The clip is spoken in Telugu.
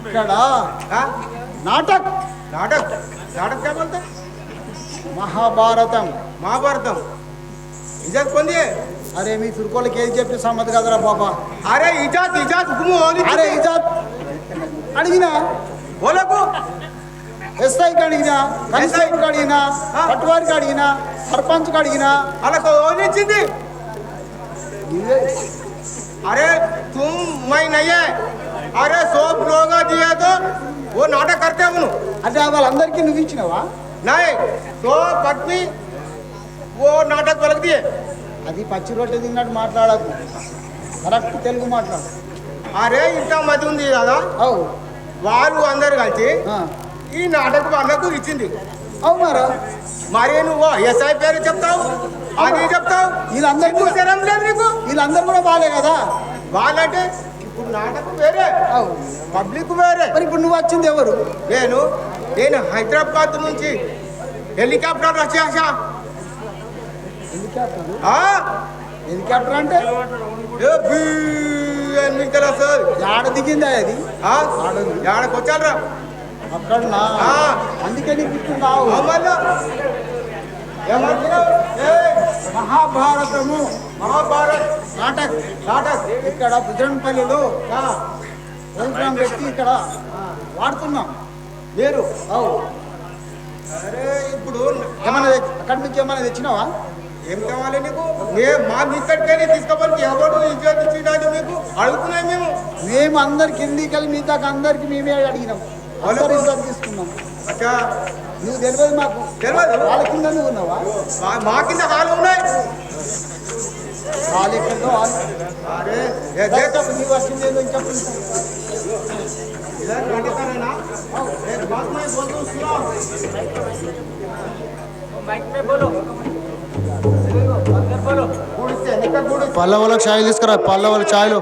ఇక్కడ हाँ? నాటక్ नाटक नाटक क्या बोलते हैं? మహాభారతం महाभारतम इजाज कौन दिए అరే మీ తుర్కోళ్ళకి ఏది చెప్పి సమ్మతి కదరా బాబా अरे इजाज इजाज गुम होनी అరే चाहिए। ఇజాద్ అడిగినా बोलो को ఎస్ఐకి అడిగినా కన్సైన్కి అడిగినా పట్టువారికి అడిగినా సర్పంచ్కి అడిగినా अरे को होनी चाहिए ఇవే अरे तुम मैं नहीं है अरे सब लोग दिए तो वो नाटक करते हैं उन्होंने అంటే వాళ్ళందరికీ నువ్వు ఇచ్చినావా नहीं तो पत्नी वो नाटक पलक दिए అది పచ్చి రొట్టె తిన్నట్టు మాట్లాడకు కరెక్ట్ తెలుగు మాట్లాడు అరే ఇంత మతి ఉంది కదా అవు వాళ్ళు అందరు కలిసి. ఈ నాటక వాళ్ళకు ఇచ్చింది. అవు మరా. నువ్వు ఎస్ఐ పేరు చెప్తావు అది చెప్తావు. వీళ్ళందరూ శరం లేదు నీకు. వీళ్ళందరూ కూడా బాలే కదా? వాళ్ళంటే ఇప్పుడు నాటకం వేరే. పబ్లిక్ వేరే. మరి ఇప్పుడు నువ్వు వచ్చింది ఎవరు? నేను నేను హైదరాబాద్ నుంచి హెలికాప్టర్ వచ్చేసా హెలికాప్టర్? హెలికాప్టర్ అంటే? మీకు తెలుస్తుంది. ఆడ దిగిందా అది ఆ? ఏడకి వచ్చారా అక్కడ. అందుకే నీకు ఇస్తున్నావు మహాభారతము. మహాభారత్. నాటక్. నాటక్. ఇక్కడ ప్రోగ్రాం పెట్టి ఇక్కడ వాడుతున్నాం. మీరు అవు. అరే ఇప్పుడు ఏమన్నా తె- అక్కడి నుంచి ఏమైనా తెచ్చినావా? ఏం కావాలి నీకు? మేము మా ఇక్కడికైనా తీసుకోవాలి ఎవరు ఇజ్జత్ మీకు? అడుగుతున్నాయి మేము. మేము అందరికి కిందికి వెళ్ళి మీ అందరికి మేమే అడిగినాం. వాళ్ళు తీసుకున్నాం. అచ్చా నువ్వు తెలియదు మాకు. తెలియదు. వాళ్ళ కింద నువ్వు ఉన్నావా? మా కింద వాళ్ళు ఉన్నాయి. వాళ్ళు ఎక్కడ వాళ్ళు. నీ వచ్చింది ఏదో ఇంకా మైక్ మే బోలో. పల్లవులకు ఛాయలు తీసుకురా పల్లవులకు ఛాయలు.